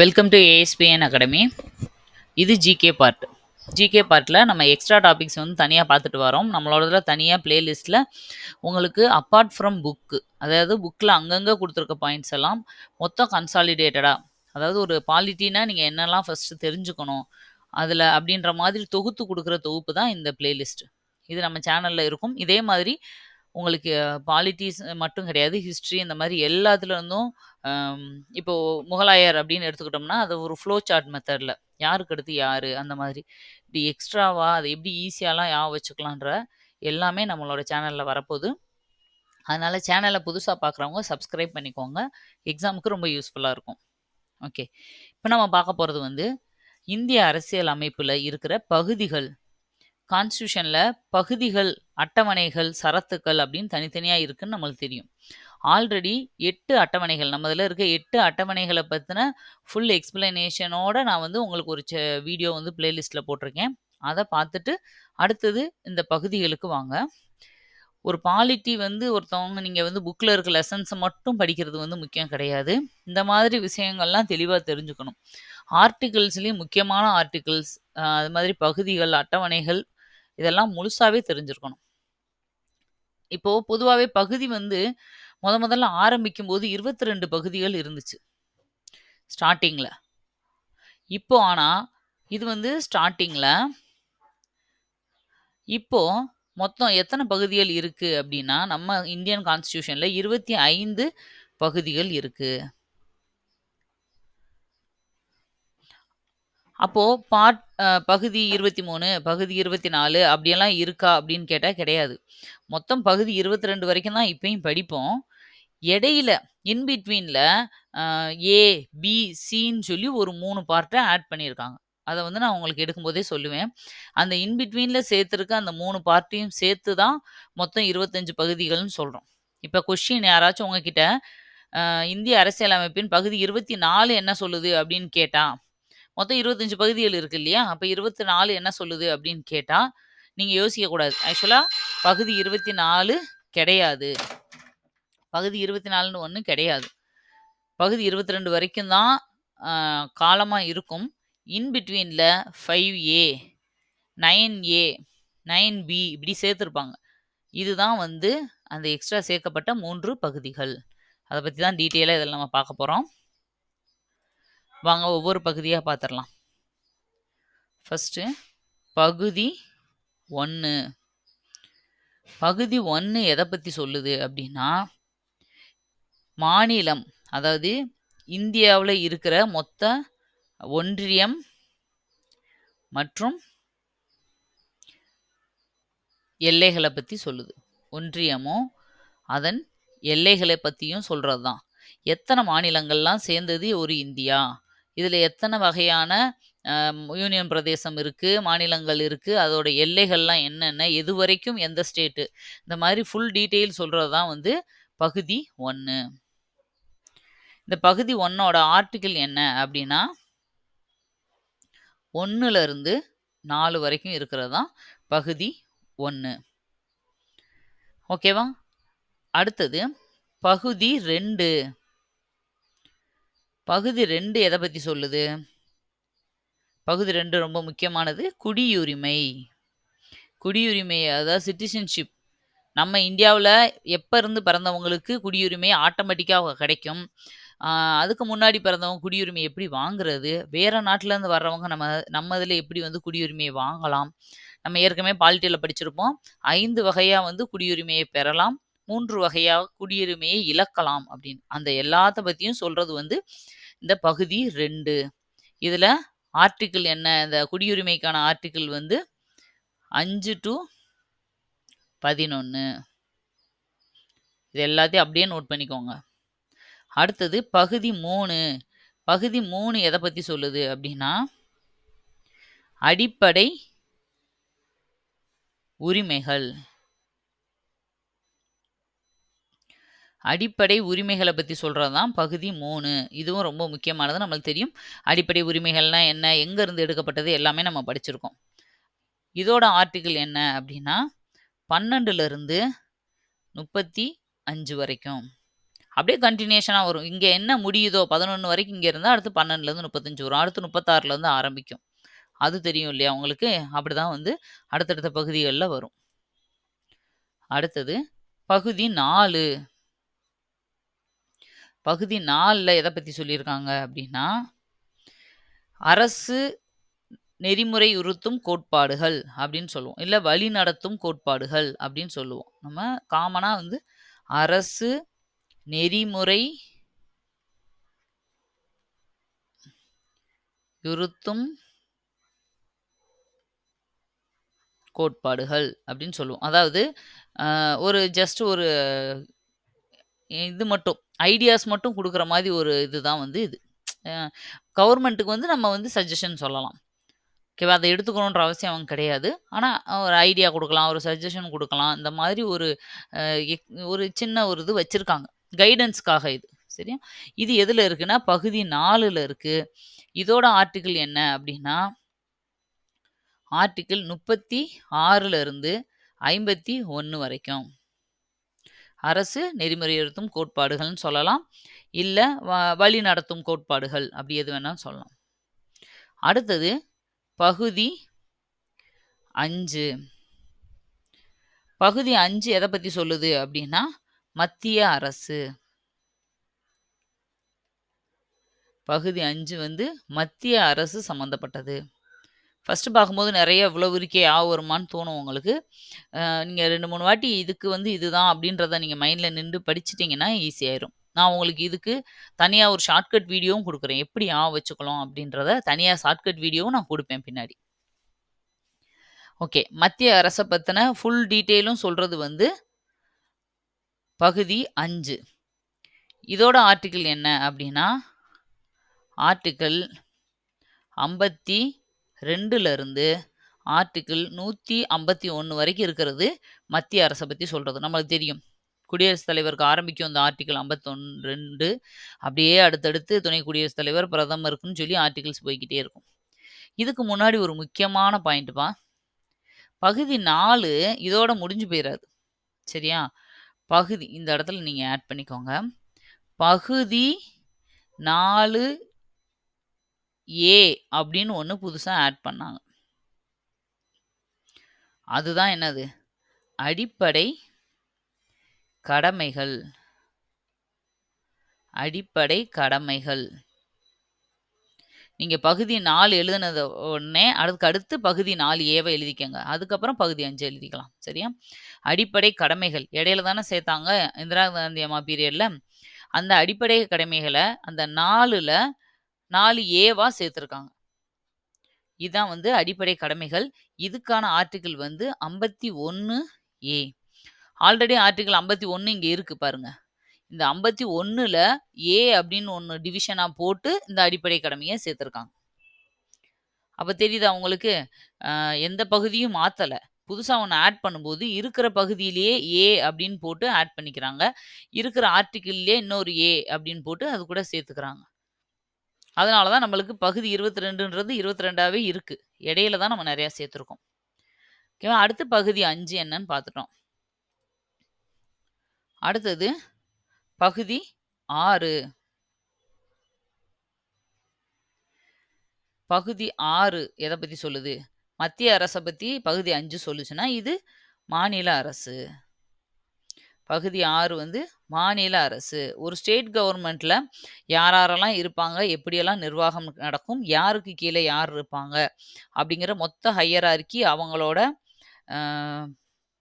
Welcome to ASPN academy இது GK part GK பார்ட்டில் நம்ம எக்ஸ்ட்ரா டாபிக்ஸ் வந்து தனியாக பார்த்துட்டு வரோம். நம்மளோடதுல தனியாக பிளேலிஸ்ட்டில் உங்களுக்கு அப்பார்ட் ஃப்ரம் புக்கு அதாவது புக்கில் அங்கங்கே கொடுத்துருக்க பாயிண்ட்ஸ் எல்லாம் மொத்தம் கன்சாலிடேட்டடாக அதாவது ஒரு பாலிட்டினா நீங்கள் என்னெல்லாம் ஃபஸ்ட்டு தெரிஞ்சுக்கணும் அதில் அப்படின்ற மாதிரி தொகுத்து கொடுக்குற தொகுப்பு தான் இந்த பிளேலிஸ்ட் இது நம்ம சேனலில் இருக்கும். இதே மாதிரி உங்களுக்கு பாலிட்டிஸ் மட்டும் கிடையாது. ஹிஸ்ட்ரி இந்த மாதிரி எல்லாத்துல இருந்தும் இப்போ முகலாயர் அப்படின்னு எடுத்துக்கிட்டோம்னா அது ஒரு ஃப்ளோ சார்ட் மெத்தடில் யாருக்கு அடுத்து யார்? அந்த மாதிரி. இப்படி எக்ஸ்ட்ராவா அதை எப்படி ஈஸியாலாம் ஞாபகம் வச்சுக்கலான்ற எல்லாமே நம்மளோட சேனலில் வரப்போகுது. அதனால் சேனலை புதுசாக பார்க்குறவங்க சப்ஸ்கிரைப் பண்ணிக்கோங்க. எக்ஸாமுக்கு ரொம்ப யூஸ்ஃபுல்லாக இருக்கும். ஓகே இப்போ நம்ம பார்க்க போகிறது வந்து இந்திய அரசியல் அமைப்பில் இருக்கிற பகுதிகள் கான்ஸ்டியூஷனில் பகுதிகள் அட்டவணைகள் சரத்துக்கள் அப்படின்னு தனித்தனியாக இருக்குன்னு நம்மளுக்கு தெரியும். ஆல்ரெடி எட்டு அட்டவணைகள் நம்ம இதில் இருக்க எட்டு அட்டவணைகளை பற்றின ஃபுல் எக்ஸ்பிளனேஷனோட நான் வந்து உங்களுக்கு ஒரு வீடியோ வந்து பிளேலிஸ்ட்டில் போட்டிருக்கேன். அதை பார்த்துட்டு அடுத்தது இந்த பகுதிகளுக்கு வாங்க. ஒரு பாலிட்டி வந்து ஒருத்தவங்க நீங்கள் வந்து புக்கில் இருக்க லெசன்ஸை மட்டும் படிக்கிறது வந்து முக்கியம் கிடையாது. இந்த மாதிரி விஷயங்கள்லாம் தெளிவாக தெரிஞ்சுக்கணும். ஆர்டிகிள்ஸ்லேயும் முக்கியமான ஆர்டிகிள்ஸ் அது மாதிரி பகுதிகள் அட்டவணைகள் இதெல்லாம் முழுசாவே தெரிஞ்சிருக்கணும். இப்போ பொதுவாகவே பகுதி வந்து முத முதல்ல ஆரம்பிக்கும் போது இருபத்தி ரெண்டு பகுதிகள் இருந்துச்சு. ஸ்டார்டிங்கில் இப்போ ஆனால் இது வந்து ஸ்டார்டிங்கில் இப்போ மொத்தம் எத்தனை பகுதிகள் இருக்குது அப்படின்னா நம்ம இந்தியன் கான்ஸ்டியூஷனில் இருபத்தி ஐந்து பகுதிகள் இருக்குது அப்போ பார்ட் பகுதி இருபத்தி மூணு பகுதி இருபத்தி நாலு அப்படியெல்லாம் இருக்கா அப்படின்னு கேட்டால் கிடையாது. மொத்தம் பகுதி இருபத்தி ரெண்டு வரைக்கும் தான் இப்பயும் படிப்போம். இடையில இன்பிட்வீனில் ஏ பி சின்னு சொல்லி ஒரு மூணு பார்ட்டை ஆட் பண்ணியிருக்காங்க. அதை வந்து நான் உங்களுக்கு எடுக்கும்போதே சொல்லுவேன். அந்த இன்பிட்வீனில் சேர்த்துருக்க அந்த மூணு பார்ட்டையும் சேர்த்து தான் மொத்தம் இருபத்தஞ்சு பகுதிகள்னு சொல்கிறோம் இப்போ கொஷின் யாராச்சும் உங்ககிட்ட இந்திய அரசியலமைப்பின் பகுதி இருபத்தி நாலு என்ன சொல்லுது அப்படின்னு கேட்டால் மொத்தம் இருபத்தஞ்சு பகுதிகள் இருக்கு இல்லையா? அப்போ இருபத்தி நாலு என்ன சொல்லுது அப்படின்னு கேட்டா நீங்கள் யோசிக்கக்கூடாது ஆக்சுவலாக பகுதி இருபத்தி நாலு கிடையாது. பகுதி இருபத்தி நாலுன்னு ஒன்று கிடையாது. பகுதி இருபத்தி ரெண்டு வரைக்கும் தான் காலமாக இருக்கும். In பிட்வீனில் five A nine A nine B இப்படி சேர்த்துருப்பாங்க. இதுதான் வந்து அந்த எக்ஸ்ட்ரா சேர்க்கப்பட்ட மூன்று பகுதிகள். அதை பற்றி தான் டீட்டெயிலாக இதில் நம்ம பார்க்க போகிறோம் வாங்க ஒவ்வொரு பகுதியாக பார்த்துடலாம் ஃபஸ்ட்டு பகுதி ஒன்று பகுதி ஒன்று எதை பற்றி சொல்லுது அப்படின்னா மாநிலம் அதாவது இந்தியாவில் இருக்கிற மொத்த ஒன்றியம் மற்றும் எல்லைகளை பற்றி சொல்லுது. ஒன்றியமும் அதன் எல்லைகளை பற்றியும் சொல்கிறது தான் எத்தனை மாநிலங்கள்லாம் சேர்ந்தது ஒரு இந்தியா? இதில் எத்தனை வகையான யூனியன் பிரதேசம் இருக்குது மாநிலங்கள் இருக்குது அதோட எல்லைகள்லாம் என்னென்ன எது வரைக்கும் எந்த ஸ்டேட்டு இந்த மாதிரி ஃபுல் டீட்டெயில் சொல்கிறது தான் வந்து பகுதி ஒன்று இந்த பகுதி ஒன்னோட ஆர்டிக்கிள் என்ன அப்படின்னா ஒன்றுல இருந்து நாலு வரைக்கும் இருக்கிறது தான் பகுதி ஒன்று ஓகேவா அடுத்தது பகுதி ரெண்டு. பகுதி ரெண்டு எதை பற்றி சொல்லுது? பகுதி ரெண்டு ரொம்ப முக்கியமானது குடியுரிமை. குடியுரிமை அதாவது சிட்டிசன்ஷிப் நம்ம இந்தியாவில் எப்போ இருந்து பிறந்தவங்களுக்கு குடியுரிமை ஆட்டோமேட்டிக்காக கிடைக்கும். அதுக்கு முன்னாடி பிறந்தவங்க குடியுரிமை எப்படி வாங்குறது? வேறு நாட்டிலேருந்து வர்றவங்க நம்ம நம்ம இதில் எப்படி வந்து குடியுரிமையை வாங்கலாம்? நம்ம ஏற்கனவே பாலிட்டியில் படிச்சிருப்போம். ஐந்து வகையாக வந்து குடியுரிமையை பெறலாம். மூன்று வகையாக குடியுரிமையை இழக்கலாம் அப்படின்னு. அந்த எல்லாத்த பற்றியும் சொல்கிறது வந்து இந்த பகுதி ரெண்டு. இதில் ஆர்டிக்கிள் என்ன? இந்த குடியுரிமைக்கான ஆர்டிக்கிள் வந்து அஞ்சு டு பதினொன்று இது எல்லாத்தையும் அப்படியே நோட் பண்ணிக்கோங்க. அடுத்தது பகுதி மூணு. பகுதி மூணு எதை பற்றி சொல்லுது அப்படின்னா அடிப்படை உரிமைகள். அடிப்படை உரிமைகளை பற்றி சொல்கிறது தான் பகுதி மூணு இதுவும் ரொம்ப முக்கியமானது நம்மளுக்கு தெரியும் அடிப்படை உரிமைகள்னா என்ன எங்கேருந்து எடுக்கப்பட்டது எல்லாமே நம்ம படிச்சிருக்கோம் இதோட ஆர்டிக்கிள் என்ன அப்படின்னா பன்னெண்டுலேருந்து முப்பத்தி அஞ்சு வரைக்கும் அப்படியே கண்டினியூஷனாக வரும். இங்கே என்ன முடியுதோ 11 வரைக்கும் இங்கே இருந்தால் அடுத்து 12லருந்து 35 வரும். அடுத்து 36லருந்து ஆரம்பிக்கும். அது தெரியும் இல்லையா உங்களுக்கு? அப்படிதான் வந்து அடுத்தடுத்த பகுதிகளில் வரும். அடுத்தது பகுதி நாலு பகுதி நாலில் எதை பற்றி சொல்லியிருக்காங்க அப்படின்னா, அரசு நெறிமுறை உறுத்தும் கோட்பாடுகள் அப்படின்னு சொல்லுவோம். இல்ல வழிநடத்தும் கோட்பாடுகள் அப்படின்னு சொல்லுவோம். நம்ம காமனாக வந்து அரசு நெறிமுறை உறுத்தும் கோட்பாடுகள் அப்படின்னு சொல்லுவோம். அதாவது ஒரு ஜஸ்ட் ஒரு இது மட்டும் ஐடியாஸ் மட்டும் குடுக்குற மாதிரி ஒரு இதுதான் வந்து இது. அ கவர்மெண்ட்டுக்கு வந்து நம்ம வந்து சஜஷன் சொல்லலாம். ஓகேவா? அத எடுத்துக்கணுன்ற அவசியம் கிடையாது. ஆனா ஒரு ஐடியா குடுக்கலாம், ஒரு சஜஷன் குடுக்கலாம். இந்த மாதிரி ஒரு அ எக் ஒரு சின்ன ஒரு இது வச்சிருக்காங்க. கைடன்ஸ்க்காக இது. சரியா? இது எதுல இருக்குன்னா, பகுதி 4ல இருக்கு. இதோட ஆர்டிக்கிள் என்ன அப்படின்னா ஆர்டிக்கிள் 36ல இருந்து 51 வரைக்கும். அரசு நெறிமுறையுறுத்தும் கோட்பாடுகள்னு சொல்லலாம். இல்லை வ வழி நடத்தும் கோட்பாடுகள் அப்படி எது வேணாலும் சொல்லலாம். அடுத்தது பகுதி அஞ்சு பகுதி அஞ்சு எதை பற்றி சொல்லுது அப்படின்னா, மத்திய அரசு. பகுதி அஞ்சு வந்து மத்திய அரசு சம்மந்தப்பட்டது. ஃபஸ்ட்டு பார்க்கும்போது நிறைய இவ்வளவு இருக்கே ஆ வருமான்னு தோணும் உங்களுக்கு. நீங்கள் ரெண்டு மூணு வாட்டி இதுக்கு வந்து இதுதான் அப்படின்றத நீங்கள் மைண்டில் நின்று படிச்சிட்டிங்கன்னா ஈஸியாயிரும் நான் உங்களுக்கு இதுக்கு தனியாக ஒரு ஷார்ட்கட் வீடியோவும் கொடுக்குறேன் எப்படி ஆ வச்சுக்கலாம் அப்படின்றத தனியாக ஷார்ட்கட் வீடியோவும் நான் கொடுப்பேன் பின்னாடி. ஓகே. மத்திய அரசை பற்றின ஃபுல் டீட்டெயிலும் சொல்கிறது வந்து பகுதி அஞ்சு இதோட ஆர்டிக்கிள் என்ன அப்படின்னா, ஆர்டிக்கிள் 52ல இருந்து ஆர்டிக்கிள் 151 வரைக்கும் இருக்கிறது மத்திய அரசை பற்றி சொல்கிறது நம்மளுக்கு தெரியும். குடியரசுத் தலைவருக்கு ஆரம்பிக்கும் அந்த ஆர்டிக்கிள் 51 2 அப்படியே அடுத்தடுத்து துணை குடியரசுத் தலைவர், பிரதமருக்குன்னு சொல்லி ஆர்டிகிள்ஸ் போய்க்கிட்டே இருக்கும். இதுக்கு முன்னாடி ஒரு முக்கியமான பாயிண்ட்ப்பா. பகுதி நாலு இதோட முடிஞ்சு போயிடாது சரியா? பகுதி இந்த இடத்துல நீங்கள் ஆட் பண்ணிக்கோங்க. பகுதி நாலு ஏ அப்படின்னு ஒன்று புதுசாக ஆட் பண்ணாங்க. அதுதான் என்னது? அடிப்படை கடமைகள். அடிப்படை கடமைகள். நீங்கள் பகுதி நாலு எழுதுனது உடனே அதுக்கு அடுத்து பகுதி நாலு ஏவை எழுதிக்கங்க. அதுக்கப்புறம் பகுதி அஞ்சு எழுதிக்கலாம். சரியா? அடிப்படை கடமைகள். இடையில தானே சேர்த்தாங்க இந்திரா காந்தி அம்மா பீரியடில் அந்த அடிப்படை கடமைகளை அந்த நாலில் நாலு ஏவா சேர்த்துருக்காங்க. இதுதான் வந்து அடிப்படை கடமைகள். இதுக்கான ஆர்டிக்கிள் வந்து 51 ஏ. ஆல்ரெடி ஆர்டிக்கிள் 51 இங்க இருக்கு பாருங்க. இந்த 51ல ஏ அப்படின்னு ஒன்று டிவிஷனாக போட்டு இந்த அடிப்படை கடமையை சேர்த்துருக்காங்க. அப்போ தெரியுது அவங்களுக்கு எந்த பகுதியும் மாற்றலை புதுசாக ஒன்று ஆட் பண்ணும்போது இருக்கிற பகுதியிலேயே ஏ அப்படின்னு போட்டு ஆட் பண்ணிக்கிறாங்க. இருக்கிற ஆர்டிக்கிள்லேயே இன்னொரு ஏ அப்படின்னு போட்டு அது கூட சேர்த்துக்கிறாங்க. அதனால தான் நம்மளுக்கு பகுதி 22ன்றது 22ஆவே இருக்குது இடையில தான் நம்ம நிறையா சேர்த்துருக்கோம். ஓகேவா? அடுத்து பகுதி அஞ்சு என்னன்னு பார்த்துட்டோம். அடுத்தது பகுதி ஆறு பகுதி ஆறு எதை பற்றி சொல்லுது? மத்திய அரசை பற்றி பகுதி அஞ்சு சொல்லுச்சுன்னா, இது மாநில அரசு. பகுதி ஆறு வந்து மாநில அரசு. ஒரு ஸ்டேட் கவர்மெண்ட்டில் யார் யாரெல்லாம் இருப்பாங்க? எப்படியெல்லாம் நிர்வாகம் நடக்கும்? யாருக்கு கீழே யார் இருப்பாங்க? அப்படிங்கிற மொத்த ஹையரார்கி அவங்களோட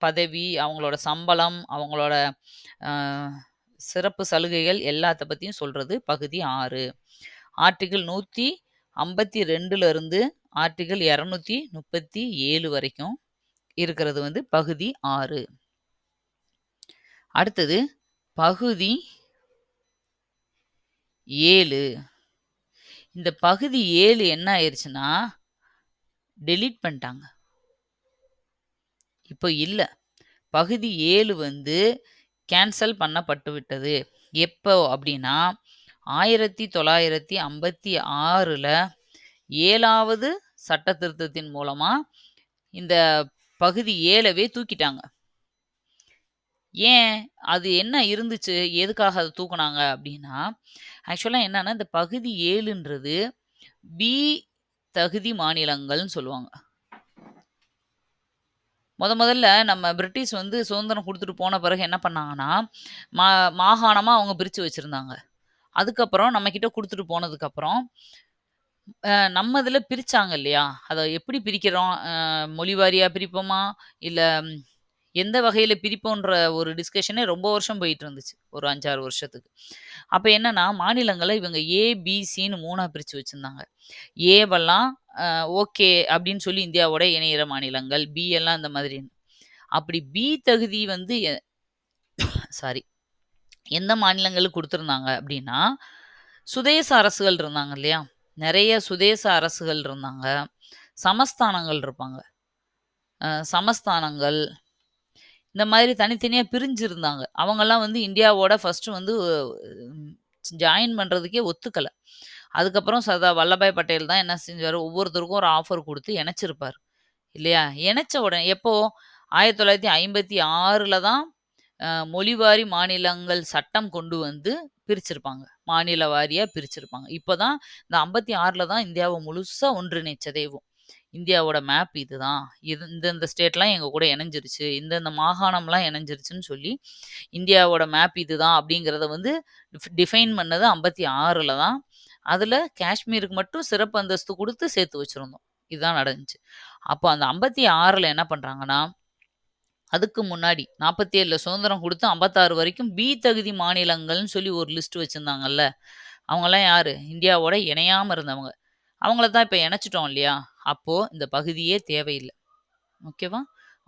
பதவி, அவங்களோட சம்பளம், அவங்களோட சிறப்பு சலுகைகள் எல்லாத்த பற்றியும் சொல்கிறது பகுதி ஆறு ஆர்டிகிள் நூற்றி ஐம்பத்தி ரெண்டுலேருந்து ஆர்டிகிள் இரநூத்தி முப்பத்தி ஏழு வரைக்கும் இருக்கிறது வந்து பகுதி ஆறு அடுத்தது பகுதி ஏழு இந்த பகுதி ஏழு என்ன ஆயிடுச்சுன்னா டெலீட் பண்ணிட்டாங்க. இப்போ இல்லை பகுதி ஏழு வந்து கேன்சல் பண்ணப்பட்டு விட்டது. எப்போ அப்படின்னா, 1956ல 7வது சட்ட திருத்தத்தின் மூலமாக இந்த பகுதி ஏழவே தூக்கிட்டாங்க. ஏன்? அது என்ன இருந்துச்சு? எதுக்காக அதை தூக்குனாங்க அப்படின்னா ஆக்சுவலாக என்னன்னா, இந்த பகுதி ஏழுன்றது பி தகுதி மாநிலங்கள்னு சொல்லுவாங்க. முத முதல்ல நம்ம பிரிட்டிஷ் வந்து சுதந்திரம் கொடுத்துட்டு போன பிறகு என்ன பண்ணாங்கன்னா, மா மாகாணமாக அவங்க பிரித்து வச்சுருந்தாங்க அதுக்கப்புறம் நம்மக்கிட்ட கொடுத்துட்டு போனதுக்கப்புறம், நம்ம இதில் பிரித்தாங்க இல்லையா? அதை எப்படி பிரிக்கிறோம்? மொழி வாரியாக பிரிப்போமா? இல்லை எந்த வகையில் பிரிப்போன்ற ஒரு டிஸ்கஷனே ரொம்ப வருஷம் போயிட்டு இருந்துச்சு. ஒரு 5, 6 வருஷத்துக்கு. அப்போ என்னன்னா, மாநிலங்களை இவங்க ஏபிசின்னு மூணாக பிரித்து வச்சுருந்தாங்க ஏவெல்லாம் ஓகே அப்படின்னு சொல்லி இந்தியாவோட இணையிற மாநிலங்கள். பி எல்லாம் இந்த மாதிரி. அப்படி பி தகுதி வந்து எ சாரி. எந்த மாநிலங்களுக்கு கொடுத்துருந்தாங்க அப்படின்னா, சுதேச அரசுகள் இருந்தாங்க இல்லையா? நிறைய சுதேச அரசுகள் இருந்தாங்க. சமஸ்தானங்கள் இருப்பாங்க. சமஸ்தானங்கள் இந்த மாதிரி தனித்தனியாக பிரிஞ்சிருந்தாங்க. அவங்கெல்லாம் வந்து இந்தியாவோட ஃபர்ஸ்ட்டு வந்து ஜாயின் பண்ணுறதுக்கே ஒத்துக்கலை அதுக்கப்புறம் சர்தார் வல்லபாய் பட்டேல் தான் என்ன செஞ்சார் ஒவ்வொருத்தருக்கும் ஒரு ஆஃபர் கொடுத்து இணைச்சிருப்பார் இல்லையா? இணைச்ச உடனே எப்போ? 1956ல தான் மொழிவாரி மாநிலங்கள் சட்டம் கொண்டு வந்து பிரிச்சிருப்பாங்க. மாநில வாரியாக பிரிச்சிருப்பாங்க. இப்போ தான் இந்த 56ல தான் இந்தியாவை முழுசாக ஒன்றிணைச்ச ஒன்றிணைச்சதேவும். இந்தியாவோட மேப் இதுதான். இது இந்தந்த ஸ்டேட்லாம் எங்கள் கூட இணைஞ்சிருச்சு. இந்தந்த மாகாணம்லாம் இணைஞ்சிருச்சுன்னு சொல்லி, இந்தியாவோட மேப் இதுதான் அப்படிங்கிறத வந்து டிஃப் டிஃபைன் பண்ணது 56ல தான். அதில் காஷ்மீருக்கு மட்டும் சிறப்பு அந்தஸ்து கொடுத்து சேர்த்து வச்சுருந்தோம் இதுதான் நடந்துச்சு. அப்போ அந்த 56ல என்ன பண்ணுறாங்கன்னா அதுக்கு முன்னாடி 47ல சுதந்திரம் கொடுத்து ஐம்பத்தாறு வரைக்கும் பி தகுதி மாநிலங்கள்னு சொல்லி ஒரு லிஸ்ட் வச்சுருந்தாங்கல்ல அவங்கெல்லாம் யார் இந்தியாவோட இணையாமல் இருந்தவங்க. அவங்கள தான் இப்போ இணைச்சிட்டோம் இல்லையா? அப்போது இந்த பகுதியே தேவையில்லை ஓகேவா?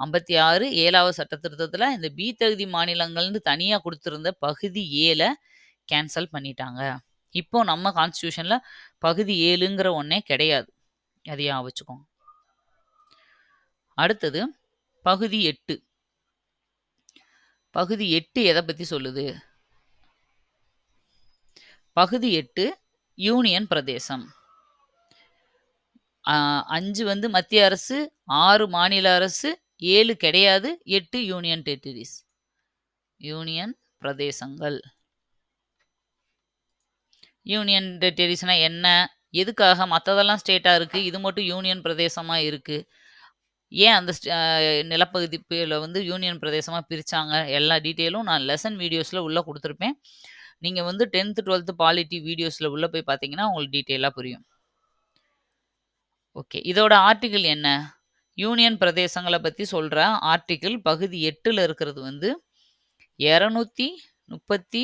56 7வது சட்ட திருத்தத்தில் இந்த பி தகுதி மாநிலங்கள்னு தனியாக கொடுத்துருந்த பகுதி ஏழை கேன்சல் பண்ணிட்டாங்க. இப்போ நம்ம கான்ஸ்டியூஷனில் பகுதி ஏழுங்கிற ஒன்றே கிடையாது. அதையும் வச்சுக்கோங்க. அடுத்தது பகுதி எட்டு பகுதி எட்டு எதை பற்றி சொல்லுது? பகுதி எட்டு யூனியன் பிரதேசம். அஞ்சு வந்து மத்திய அரசு, ஆறு மாநில அரசு, ஏழு கிடையாது, எட்டு யூனியன் டெரிட்டரிஸ் யூனியன் பிரதேசங்கள். யூனியன் டெரிட்டரிஸ்னால் என்ன? எதுக்காக மற்றதெல்லாம் ஸ்டேட்டாக இருக்குது இது மட்டும் யூனியன் பிரதேசமாக இருக்குது ஏன் அந்த நிலப்பகுதி வந்து யூனியன் பிரதேசமாக பிரித்தாங்க எல்லா டீட்டெயிலும் நான் லெசன் வீடியோஸில் உள்ளே கொடுத்துருப்பேன் நீங்கள் வந்து 10த், 12த் பாலிட்டி வீடியோஸில் உள்ளே போய் பார்த்தீங்கன்னா, உங்களுக்கு டீட்டெயிலாக புரியும். ஓகே. இதோட ஆர்டிகிள் என்ன? யூனியன் பிரதேசங்களை பற்றி சொல்கிற ஆர்டிகிள் பகுதி எட்டில் இருக்கிறது வந்து இரநூத்தி முப்பத்தி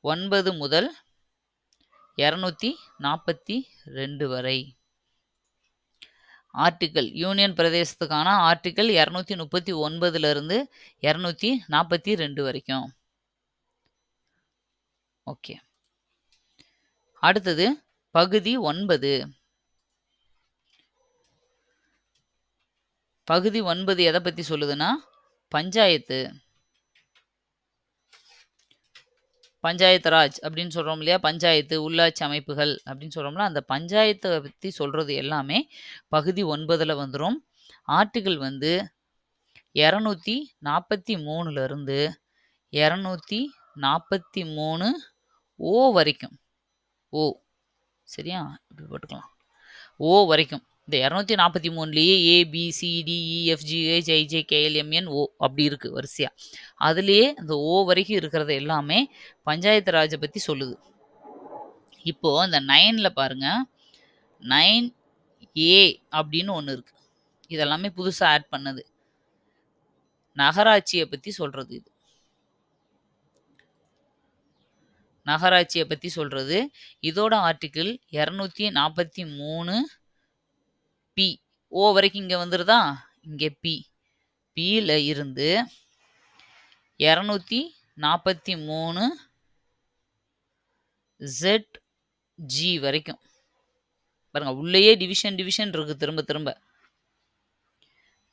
ஒன்பது முதல் இரநூத்தி நாற்பத்தி ரெண்டு வரை. ஆர்டிக்கல் யூனியன் பிரதேசத்துக்கான ஆர்டிக்கல் இரநூத்தி முப்பத்தி ஒன்பதுலேருந்து இரநூத்தி நாற்பத்தி ரெண்டு வரைக்கும். ஓகே. அடுத்தது பகுதி ஒன்பது. பகுதி ஒன்பது எதை பற்றி சொல்லுதுன்னா, பஞ்சாயத்து. பஞ்சாயத்து ராஜ் அப்படின்னு சொல்கிறோம் இல்லையா? பஞ்சாயத்து, உள்ளாட்சி அமைப்புகள் அப்படின்னு சொல்கிறோம்ல அந்த பஞ்சாயத்தை பற்றி சொல்கிறது எல்லாமே பகுதி ஒன்பதில் வந்துடும் ஆர்டிகிள் வந்து இரநூத்தி நாற்பத்தி மூணுலருந்து இரநூத்தி நாற்பத்தி மூணு ஓ வரைக்கும். ஓ. சரியா? இப்படி போட்டுக்கலாம். ஓ வரைக்கும். இந்த 243லயே A, B, C, D, E, F, O அப்படி இருக்கு வரிசையா. அதுலேயே அந்த ஓ வரைக்கும் இருக்கிறது எல்லாமே பஞ்சாயத்து ராஜை பற்றி சொல்லுது. இப்போ இந்த 9ல பாருங்க. நைன் ஏ அப்படின்னு ஒன்று இருக்குது இதெல்லாமே புதுசாக ஆட் பண்ணது. நகராட்சியை பற்றி சொல்கிறது இது. நகராட்சியை பற்றி சொல்கிறது இதோட ஆர்டிகிள் 243 பி. ஓ வரைக்கும் இங்கே வந்துடுதா இங்கே பி. பியில் இருந்து இரநூத்தி நாற்பத்தி மூணு ஜெட் ஜி வரைக்கும். பாருங்க உள்ளேயே டிவிஷன் டிவிஷன் இருக்குது திரும்ப திரும்ப.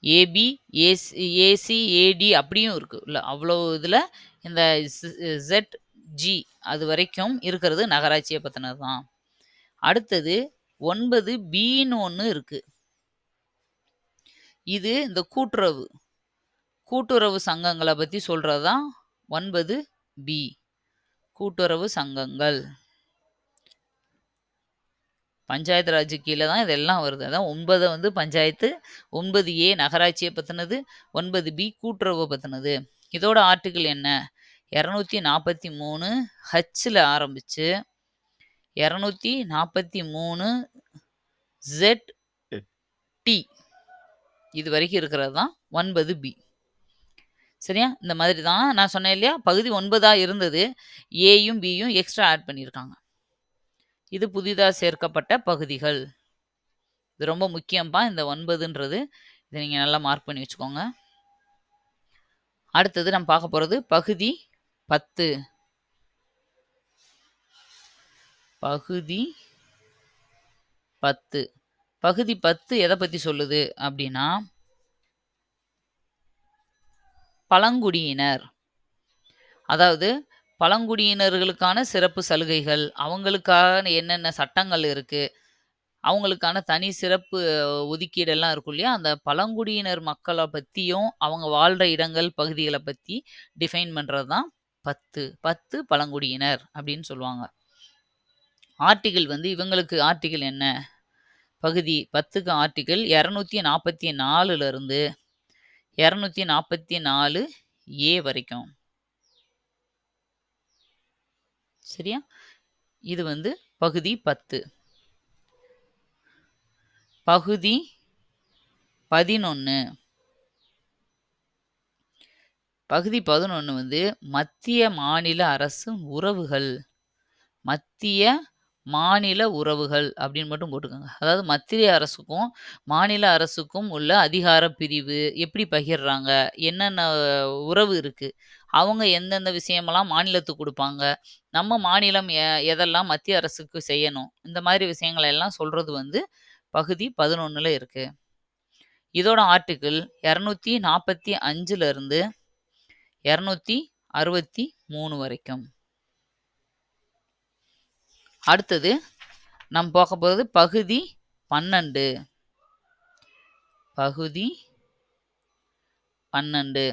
ஏபி, ஏசி ஏசி, ஏடி அப்படியும் இருக்குது இல்லை அவ்வளோ இதில் இந்த ஜெட் ஜி அது வரைக்கும் இருக்கிறது நகராட்சியை பற்றினது தான். அடுத்தது ஒன்பது பின்னு ஒன்று இருக்குது இது இந்த கூட்டுறவு. கூட்டுறவு சங்கங்களை பற்றி சொல்கிறது தான் ஒன்பது பி. கூட்டுறவு சங்கங்கள். பஞ்சாயத்து ராஜ் கீழே தான் இதெல்லாம் வருது. அதான் ஒன்பதை வந்து பஞ்சாயத்து, ஒன்பது ஏ நகராட்சியை பற்றினது ஒன்பது பி கூட்டுறவு பற்றினது இதோட ஆர்டிக்கிள் என்ன? 243 இரநூத்தி நாற்பத்தி மூணு ஜெட் டி இது வரைக்கும் இருக்கிறது தான் ஒன்பது பி. சரியா? இந்த மாதிரி தான் நான் சொன்னேன் இல்லையா? பகுதி ஒன்பதாக இருந்தது. ஏயும், பியும் எக்ஸ்ட்ரா ஆட் பண்ணியிருக்காங்க. இது புதிதாக சேர்க்கப்பட்ட பகுதிகள். இது ரொம்ப முக்கியம்பா இந்த ஒன்பதுன்றது இதை நீங்கள் நல்லா மார்க் பண்ணி வச்சுக்கோங்க. அடுத்தது நம்ம பார்க்க போகிறது பகுதி 10. பகுதி 10. பகுதி பத்து எதை பற்றி சொல்லுது அப்படின்னா பழங்குடியினர். அதாவது பழங்குடியினர்களுக்கான சிறப்பு சலுகைகள், அவங்களுக்கான என்னென்ன சட்டங்கள் இருக்குது அவங்களுக்கான தனி சிறப்பு ஒதுக்கீடெல்லாம் இருக்கும் இல்லையா? அந்த பழங்குடியினர் மக்களை பற்றியும் அவங்க வாழ்கிற இடங்கள், பகுதிகளை பற்றி டிஃபைன் பண்ணுறது தான் 10. 10 பழங்குடியினர் அப்படின்னு சொல்லுவாங்க. ஆர்டிகிள் வந்து இவங்களுக்கு ஆர்டிகிள் என்ன? பகுதி 10க்கு ஆர்டிகிள் 244ல இருந்து 244 ஏ வரைக்கும். சரியா? இது வந்து பகுதி 10. பகுதி 11. பகுதி 11 வந்து மத்திய, மாநில அரசு உறவுகள். மத்திய, மாநில உறவுகள் அப்படின்னு மட்டும் போட்டுக்கோங்க. அதாவது மத்திய அரசுக்கும், மாநில அரசுக்கும் உள்ள அதிகார பிரிவு, எப்படி பகிர்றாங்க? என்னென்ன உறவு இருக்கு? அவங்க எந்தெந்த விஷயமெல்லாம் மாநிலத்துக்கு குடுப்பாங்க? நம்ம மாநிலம் எ எதெல்லாம் மத்திய அரசுக்கு செய்யணும்? இந்த மாதிரி விஷயங்கள எல்லாம் சொல்றது வந்து பகுதி 11ல இருக்கு. இதோட ஆர்டிகிள் 245ல இருந்து 263 வரைக்கும். அடுத்தது நம்ம பார்க்க போகிறது பகுதி 12. பகுதி 12.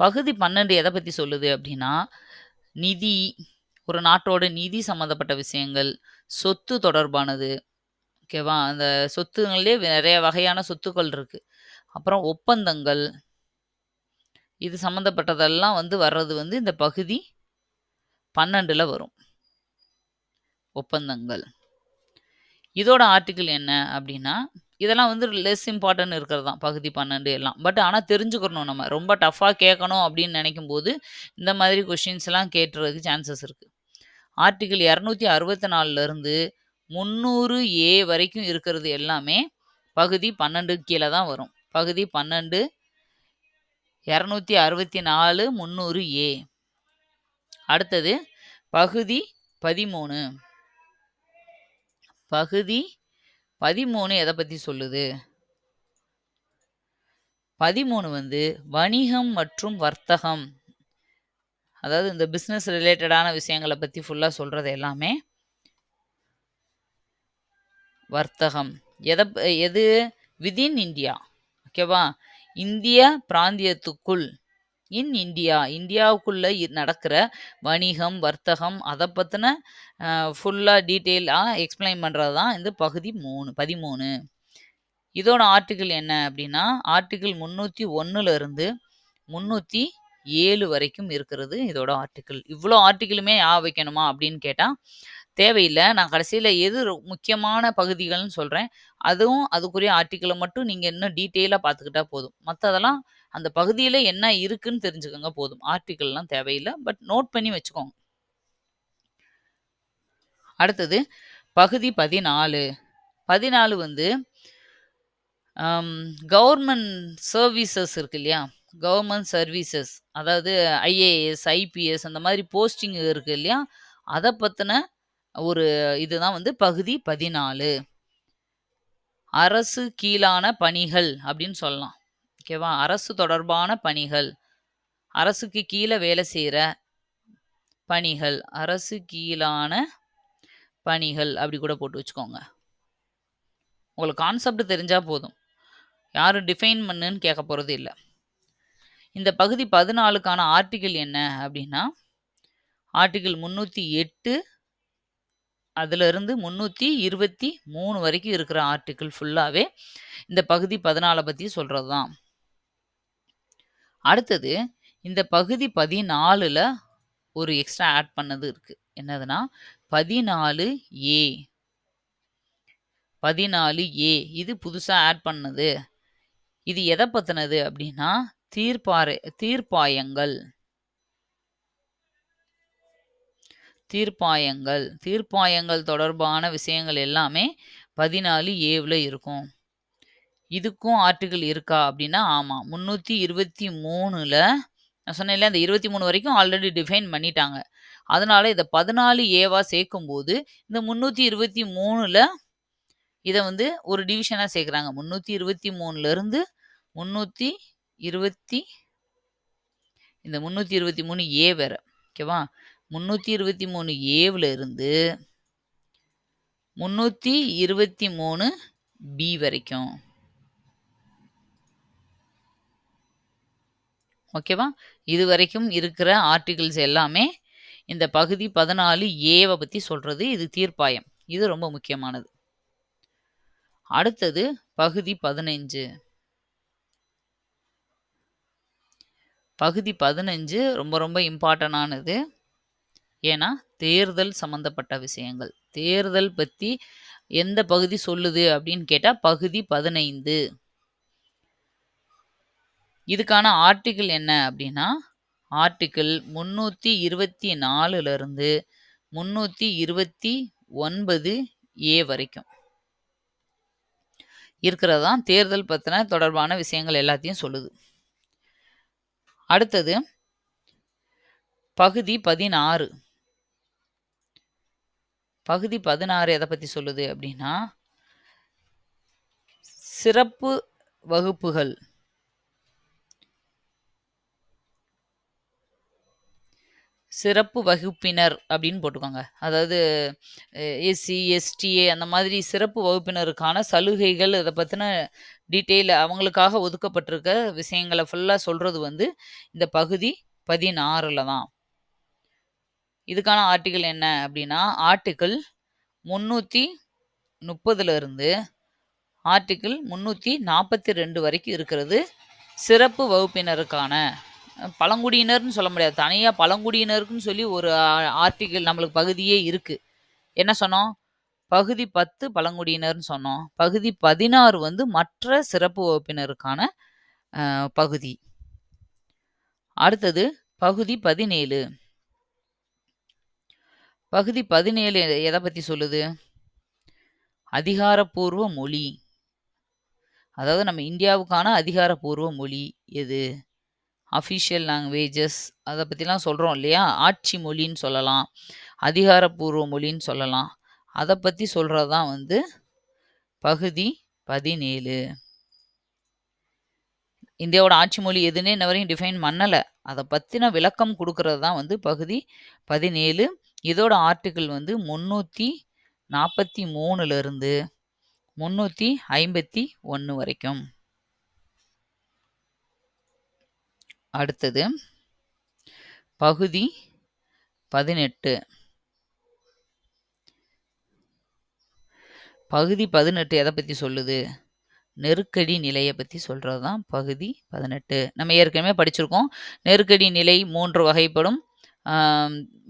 பகுதி பன்னெண்டு எதை பற்றி சொல்லுது அப்படின்னா நிதி, ஒரு நாட்டோட நிதி சம்மந்தப்பட்ட விஷயங்கள், சொத்து தொடர்பானது. ஓகேவா? அந்த சொத்துங்களே நிறைய வகையான சொத்துக்கள் இருக்குது அப்புறம் ஒப்பந்தங்கள். இது சம்மந்தப்பட்டதெல்லாம் வந்து வர்றது வந்து இந்த பகுதி 12ல வரும். ஒப்பந்தங்கள். இதோட ஆர்டிக்கிள் என்ன அப்படின்னா இதெல்லாம் வந்து லெஸ் இம்பார்ட்டன்ட் இருக்கிறது தான். பகுதி 12 எல்லாம். பட் ஆனால் தெரிஞ்சுக்கணும் நம்ம. ரொம்ப டஃப்பாக கேட்கணும் அப்படின்னு நினைக்கும் போது இந்த மாதிரி கொஷின்ஸ்லாம் கேட்டுறதுக்கு சான்சஸ் இருக்குது ஆர்டிக்கிள் இரநூத்தி அறுபத்தி நாலுலேருந்து முந்நூறு ஏ வரைக்கும் இருக்கிறது எல்லாமே பகுதி பன்னெண்டு கீழே தான் வரும். பகுதி 12 264, 300 ஏ. அடுத்தது பகுதி 13. பகுதி பதிமூணு எதை பற்றி சொல்லுது? 13 வந்து வணிகம் மற்றும் வர்த்தகம். அதாவது இந்த பிஸ்னஸ் ரிலேட்டடான விஷயங்களை பற்றி ஃபுல்லாக சொல்கிறது எல்லாமே வர்த்தகம். எதை எது வித்தின் இந்தியா. ஓகேவா? இந்திய பிராந்தியத்துக்குள் இன் இந்தியா. இந்தியாவுக்குள்ளே இ நடக்கிற வணிகம், வர்த்தகம் அதை பற்றின ஃபுல்லாக டீட்டெயிலாக எக்ஸ்பிளைன் எக்ஸ்ப்ளைன் தான் இந்த பகுதி 3 13. இதோட ஆர்டிகிள் என்ன அப்டின்னா, ஆர்டிகிள் 301ல இருந்து 307 வரைக்கும் இருக்கிறது இதோட ஆர்டிக்கிள் இவ்வளோ ஆர்டிக்கிளுமே யா வைக்கணுமா அப்படின்னு கேட்டால் தேவையில்லை நான் கடைசியில் எது முக்கியமான பகுதிகள்னு சொல்கிறேன் அதுவும் அதுக்குரிய ஆர்டிக்கிளை மட்டும் நீங்கள் இன்னும் டீட்டெயிலாக பார்த்துக்கிட்டா போதும். மற்றதெல்லாம் அந்த பகுதியில் என்ன இருக்குன்னு தெரிஞ்சுக்கோங்க போதும். ஆர்டிகிள்லாம் தேவையில்லை பட் நோட் பண்ணி வச்சுக்கோங்க. அடுத்தது பகுதி 14. 14 வந்து கவர்மெண்ட் சர்வீசஸ் இருக்கு இல்லையா? கவர்மெண்ட் சர்வீசஸ் அதாவது ஐஏஎஸ், ஐபிஎஸ் அந்த மாதிரி போஸ்டிங் இருக்கு இல்லையா? அதை பற்றின ஒரு இதுதான் வந்து பகுதி 14. அரசு கீழான பணிகள் அப்படின்னு சொல்லலாம். ஓகேவா? அரசு தொடர்பான பணிகள். அரசுக்கு கீழே வேலை செய்கிற பணிகள். அரசு கீழான பணிகள் அப்படி கூட போட்டு வச்சுக்கோங்க. உங்களுக்கு கான்செப்ட் தெரிஞ்சால் போதும். யாரும் டிஃபைன் பண்ணுன்னு கேட்க போகிறது இல்லை இந்த பகுதி பதினாலுக்கான ஆர்டிகிள் என்ன அப்படின்னா ஆர்டிகிள் முந்நூற்றி எட்டு அதிலிருந்து முந்நூற்றி இருபத்தி மூணு வரைக்கும் இருக்கிற ஆர்டிக்கிள் ஃபுல்லாகவே இந்த பகுதி பதினாலை பற்றி சொல்கிறது தான் அடுத்தது இந்த பகுதி பதினாலில் ஒரு எக்ஸ்ட்ரா ஆட் பண்ணது இருக்குது என்னதுன்னா பதினாலு ஏ பதினாலு ஏ இது புதுசாக ஆட் பண்ணது. இது எதை பற்றினது அப்படின்னா தீர்ப்பாறை தீர்ப்பாயங்கள். தீர்ப்பாயங்கள். தீர்ப்பாயங்கள் தொடர்பான விஷயங்கள் எல்லாமே பதினாலு ஏவில் இருக்கும். இதுக்கும் ஆர்டிகிள் இருக்கா அப்படின்னா ஆமாம் முந்நூற்றி இருபத்தி மூணில் நான் சொன்னேன்ல அந்த இருபத்தி மூணு வரைக்கும் ஆல்ரெடி டிஃபைன் பண்ணிட்டாங்க. அதனால இதை பதினாலு ஏவா சேர்க்கும்போது இந்த முந்நூற்றி இருபத்தி மூணில் இதை வந்து ஒரு டிவிஷனாக சேர்க்குறாங்க. முந்நூற்றி இருபத்தி மூணுலேருந்து முந்நூற்றி இருபத்தி இந்த முந்நூற்றி இருபத்தி மூணு ஏ வேற ஓகேவா? முந்நூற்றி இருபத்தி மூணு ஏவில் இருந்து முந்நூற்றி இருபத்தி மூணு பி வரைக்கும். ஓகேவா? இது வரைக்கும் இருக்கிற ஆர்டிகிள்ஸ் எல்லாமே இந்த பகுதி பதினாலு ஏவை பற்றி சொல்கிறது இது தீர்ப்பாயம். இது ரொம்ப முக்கியமானது. அடுத்தது பகுதி பதினஞ்சு. பகுதி பதினஞ்சு ரொம்ப ரொம்ப இம்பார்ட்டண்டானது ஏன்னா தேர்தல் சம்மந்தப்பட்ட விஷயங்கள். தேர்தல் பற்றி எந்த பகுதி சொல்லுது அப்படின்னு கேட்டால் பகுதி பதினைந்து. இதுக்கான ஆர்டிக்கிள் என்ன அப்படின்னா ஆர்டிக்கிள் முந்நூற்றி இருபத்தி நாலுலேருந்து முந்நூற்றி இருபத்தி ஒன்பது ஏ வரைக்கும். இருக்கிறது தான் தேர்தல் பற்றின தொடர்பான விஷயங்கள் எல்லாத்தையும் சொல்லுது. அடுத்தது பகுதி பதினாறு. பகுதி பதினாறு எதை பற்றி சொல்லுது அப்படின்னா சிறப்பு வகுப்புகள். சிறப்பு வகுப்பினர் அப்படின்னு போட்டுக்கோங்க. அதாவது எஸ்சி எஸ்டிஏ அந்த மாதிரி சிறப்பு வகுப்பினருக்கான சலுகைகள் அதை பற்றின டீட்டெயில் அவங்களுக்காக ஒதுக்கப்பட்டிருக்க விஷயங்களை ஃபுல்லாக சொல்கிறது வந்து இந்த பகுதி பதினாறில் தான். இதுக்கான ஆர்டிக்கிள் என்ன அப்படின்னா ஆர்டிக்கிள் முந்நூற்றி முப்பதுலேருந்து ஆர்டிக்கிள் முந்நூற்றி நாற்பத்தி ரெண்டு வரைக்கும் இருக்கிறது சிறப்பு வகுப்பினருக்கான பழங்குடியினர்னு சொல்ல முடியாது. தனியாக பழங்குடியினருக்குன்னு சொல்லி ஒரு ஆர்டிக்கிள் நம்மளுக்கு பகுதியே இருக்குது என்ன சொன்னோம்? பகுதி பத்து பழங்குடியினர்னு சொன்னோம். பகுதி பதினாறு வந்து மற்ற சிறப்பு வகுப்பினருக்கான பகுதி. அடுத்தது பகுதி பதினேழு. பகுதி பதினேழு எதை பற்றி சொல்லுது? அதிகாரப்பூர்வ மொழி. அதாவது நம்ம இந்தியாவுக்கான அதிகாரப்பூர்வ மொழி எது? அஃபிஷியல் லாங்குவேஜஸ் அதை பற்றிலாம் சொல்கிறோம் இல்லையா? ஆட்சி மொழின்னு சொல்லலாம் அதிகாரப்பூர்வ மொழின்னு சொல்லலாம். அதை பற்றி சொல்கிறது தான் வந்து பகுதி பதினேழு. இந்தியாவோட ஆட்சி மொழி எதுன்னே இன்ன வரையும் டிஃபைன் பண்ணலை. அதை பற்றின விளக்கம் கொடுக்கறது தான் வந்து பகுதி பதினேழு. இதோட ஆர்டிக்கிள் வந்து முந்நூற்றி நாற்பத்தி மூணுலேருந்து முந்நூற்றி ஐம்பத்தி ஒன்று வரைக்கும். அடுத்தது பகுதி பதினெட்டு. பகுதி பதினெட்டு எதை பற்றி சொல்லுது? நெருக்கடி நிலையை பற்றி சொல்கிறது தான் பகுதி பதினெட்டு. நம்ம ஏற்கனவே படிச்சிருக்கோம். நெருக்கடி நிலை மூன்று வகைப்படும்.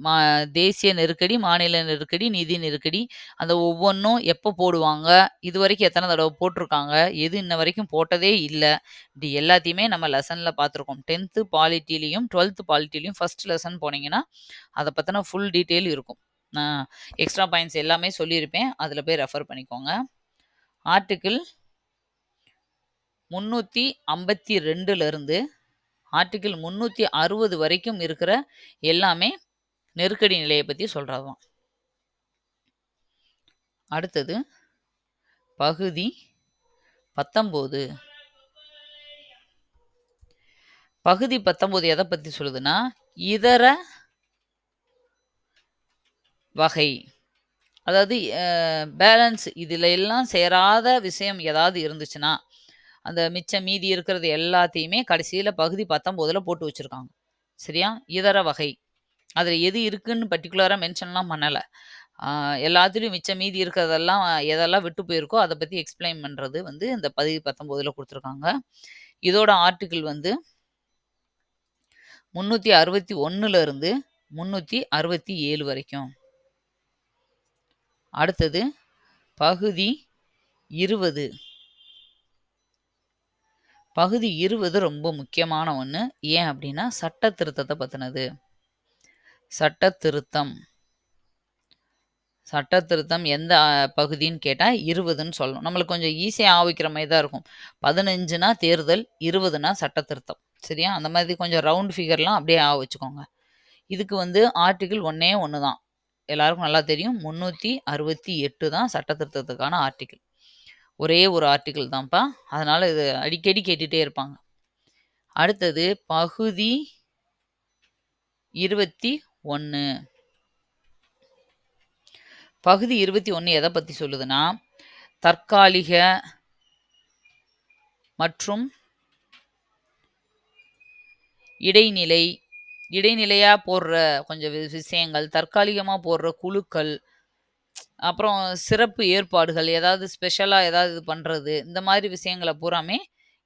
மா தேசிய நெருக்கடி மாநில நெருக்கடி நிதி நெருக்கடி அந்த ஒவ்வொன்றும் எப்போ போடுவாங்க? இது வரைக்கும் எத்தனை தடவை போட்டிருக்காங்க? எது இன்ன வரைக்கும் போட்டதே இல்லை. இப்படி எல்லாத்தையுமே நம்ம லெசனில் பார்த்துருக்கோம். டென்த்து பாலிட்டிலையும் டுவெல்த்து பாலிட்டிலையும் ஃபர்ஸ்ட் லெசன் போனீங்கன்னா அதை பற்றின ஃபுல் டீட்டெயில் இருக்கும். நான் எக்ஸ்ட்ரா பாயிண்ட்ஸ் எல்லாமே சொல்லியிருப்பேன். அதில் போய் ரெஃபர் பண்ணிக்கோங்க. ஆர்டிக்கிள் முந்நூற்றி ஐம்பத்தி ரெண்டுலேருந்து ஆர்டிக்கிள் முந்நூற்றி அறுபது வரைக்கும் இருக்கிற எல்லாமே நெருக்கடி நிலையை பற்றி சொல்கிறதான் அடுத்தது பகுதி பத்தொம்போது. பகுதி பத்தொம்போது எதை பற்றி சொல்லுதுன்னா இதர வகை. அதாவது பேலன்ஸ் இதில் எல்லாம் சேராத விஷயம் ஏதாவது இருந்துச்சுன்னா அந்த மிச்சம் மீதி இருக்கிறது எல்லாத்தையுமே கடைசியில் பகுதி 19ல போட்டு வச்சுருக்காங்க சரியா? இதர வகை. அதில் எது இருக்குன்னு பர்டிகுலராக மென்ஷன்லாம் பண்ணலை எல்லாத்துலேயும் மிச்சம் மீதி இருக்கிறதெல்லாம் எதெல்லாம் விட்டு போயிருக்கோ, அதை பற்றி எக்ஸ்ப்ளைன் பண்ணுறது வந்து இந்த பகுதி பத்தொம்போதில் கொடுத்துருக்காங்க இதோட ஆர்டிக்கிள் வந்து முந்நூற்றி அறுபத்தி ஒன்றுலேருந்து முந்நூற்றி அறுபத்தி ஏழு வரைக்கும். அடுத்தது பகுதி 20. பகுதி 20 ரொம்ப முக்கியமான ஒன்று ஏன் அப்படின்னா சட்ட திருத்தத்தை பற்றினது சட்ட திருத்தம். சட்ட திருத்தம் எந்த பகுதின்னு கேட்டால் இருபதுன்னு சொல்லணும். நம்மளுக்கு கொஞ்சம் ஈஸியாக ஆவிக்கிற மாதிரி தான் இருக்கும். 15னா தேர்தல், 20னா சட்ட திருத்தம். சரியா? அந்த மாதிரி கொஞ்சம் ரவுண்ட் ஃபிகர்லாம் அப்படியே ஆக வச்சுக்கோங்க. இதுக்கு வந்து ஆர்டிகிள் ஒன்றே ஒன்று தான். எல்லாருக்கும் நல்லா தெரியும். 368 தான் சட்ட திருத்தத்துக்கான ஆர்டிகிள் ஒரே ஒரு ஆர்டிக்கிள் தான்ப்பா. அதனால் இது அடிக்கடி கேட்டுகிட்டே இருப்பாங்க. அடுத்தது பகுதி 21. பகுதி இருபத்தி ஒன்று எதை பற்றி சொல்லுதுன்னா, தற்காலிக மற்றும் இடைநிலை இடைநிலையாக போடுற கொஞ்சம் வி விஷயங்கள், தற்காலிகமாக போடுற குழுக்கள், அப்புறம் சிறப்பு ஏற்பாடுகள், ஏதாவது ஸ்பெஷலா ஏதாவது இது பண்றது, இந்த மாதிரி விஷயங்கள பூராமே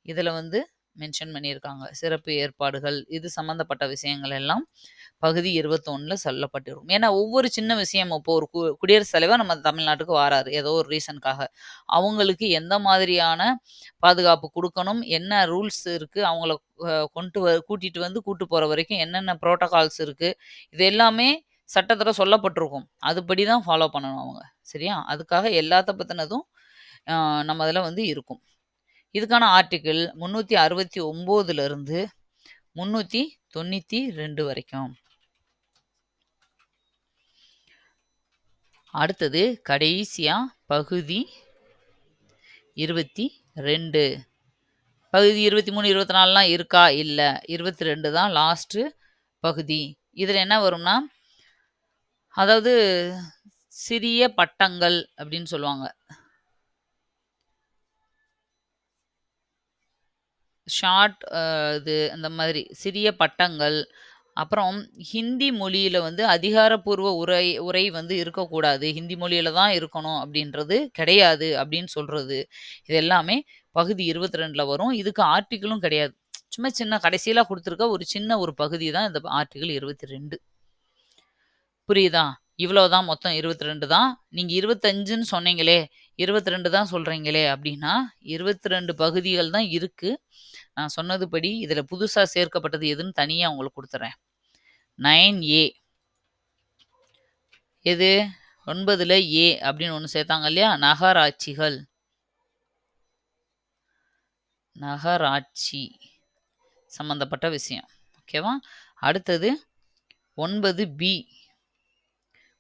இதுல வந்து மென்ஷன் பண்ணியிருக்காங்க. சிறப்பு ஏற்பாடுகள், இது சம்மந்தப்பட்ட விஷயங்கள் எல்லாம் பகுதி 21ல சொல்லப்பட்டிருக்கும். ஏன்னா, ஒவ்வொரு சின்ன விஷயம் இப்போ ஒரு கு குடியரசுத் தலைவர் நம்ம தமிழ்நாட்டுக்கு வாராரு. ஏதோ ஒரு ரீசனுக்காக. அவங்களுக்கு எந்த மாதிரியான பாதுகாப்பு குடுக்கணும், என்ன ரூல்ஸ் இருக்கு, அவங்கள அ கொண்டு வ கூட்டிட்டு வந்து கூட்டு போற வரைக்கும் என்னென்ன புரோட்டோகால்ஸ் இருக்கு, இது எல்லாமே சட்டத்தில் சொல்லப்பட்டிருக்கும். அதுபடி தான் ஃபாலோ பண்ணணும் அவங்க. சரியா? அதுக்காக எல்லாத்த பற்றினதும் நம்ம அதில் வந்து இருக்கும். இதுக்கான ஆர்டிக்கிள் முந்நூற்றி அறுபத்தி ஒம்போதுலேருந்து முந்நூற்றி தொண்ணூற்றி ரெண்டு வரைக்கும். அடுத்தது கடைசியாக பகுதி இருபத்தி ரெண்டு. பகுதி இருபத்தி மூணு இருபத்தி நாலுலாம் இருக்கா? இல்லை. இருபத்தி ரெண்டு தான் லாஸ்ட்டு பகுதி. இதில் என்ன வரும்னா அதாவது சிறிய பட்டங்கள் அப்படின்னு சொல்லுவாங்க. ஷார்ட் அ இது அந்த மாதிரி சிறிய பட்டங்கள். அப்புறம் ஹிந்தி மொழியில வந்து அதிகாரப்பூர்வ உரை உரை வந்து இருக்கக்கூடாது. ஹிந்தி மொழியில தான் இருக்கணும் அப்படின்றது கிடையாது அப்படின்னு சொல்றது. இது எல்லாமே பகுதி 22ல வரும். இதுக்கு ஆர்டிக்கிளும் கிடையாது. சும்மா சின்ன கடைசியில கொடுத்துருக்க ஒரு சின்ன ஒரு பகுதி தான் இந்த ஆர்டிக்கிள் 22. புரியுதா? இவ்வளோ தான் மொத்தம் 22 தான். நீங்கள் இருபத்தஞ்சுன்னு சொன்னீங்களே, 22 தான் சொல்கிறீங்களே அப்படின்னா, 22 பகுதிகள் தான் இருக்குது நான் சொன்னதுபடி இதில் புதுசாக சேர்க்கப்பட்டது எதுன்னு தனியாக உங்களுக்கு கொடுத்துட்றேன் நைன் ஏ எது? ஒன்பதில் ஏ அப்படின்னு ஒன்று சேர்த்தாங்க இல்லையா? நகராட்சிகள். நகராட்சி சம்மந்தப்பட்ட விஷயம். ஓகேவா? அடுத்தது ஒன்பது பி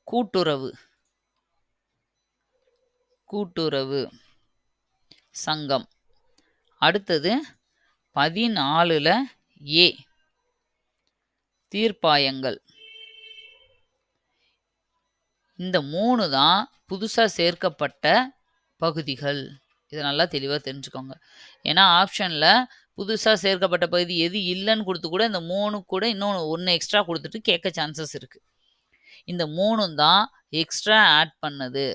கூட்டுறவு. கூட்டுறவு சங்கம். அடுத்தது 14ல ஏ. தீர்ப்பாயங்கள். இந்த மூணு தான் புதுசாக சேர்க்கப்பட்ட பகுதிகள். இதை நல்லா தெளிவாக தெரிஞ்சுக்கோங்க. ஏன்னா ஆப்ஷனில் புதுசாக சேர்க்கப்பட்ட பகுதி எது இல்லைன்னு கொடுத்து கூட இந்த மூணு கூட இன்னொன்று ஒன்று எக்ஸ்ட்ரா கொடுத்துட்டு கேட்க சான்சஸ் இருக்குது இந்த மூணும் தான் எக்ஸ்ட்ரா ஆட் பண்ணது.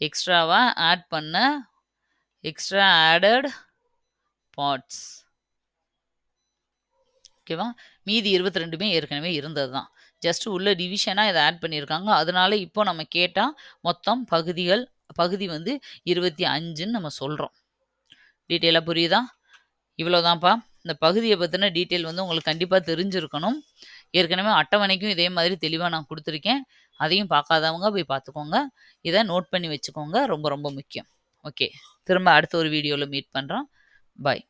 எக்ஸ்ட்ராவாக ஆட் பண்ண எக்ஸ்ட்ரா ஆடட் பார்ட்ஸ். ஓகேவா? மீதி 22மே ஏற்கனவே இருந்தது தான். ஜஸ்ட் உள்ள டிவிஷனாக இதை ஆட் பண்ணியிருக்காங்க. அதனால இப்போ நம்ம கேட்டால் மொத்தம் பகுதிகள் பகுதி வந்து 25ன்னு நம்ம சொல்கிறோம் டீட்டெயிலாக புரியுதா? இவ்வளோதான்ப்பா இந்த பகுதியை பற்றின டீட்டெயில் வந்து உங்களுக்கு கண்டிப்பாக தெரிஞ்சிருக்கணும். ஏற்கனவே அட்டவணைக்கும் இதே மாதிரி தெளிவாக நான் கொடுத்துருக்கேன் அதையும் பார்க்காதவங்க போய் பார்த்துக்கோங்க. இதை நோட் பண்ணி வச்சுக்கோங்க. ரொம்ப ரொம்ப முக்கியம். ஓகே. திரும்ப அடுத்த ஒரு வீடியோவில் மீட் பண்ணுறோம் பாய்.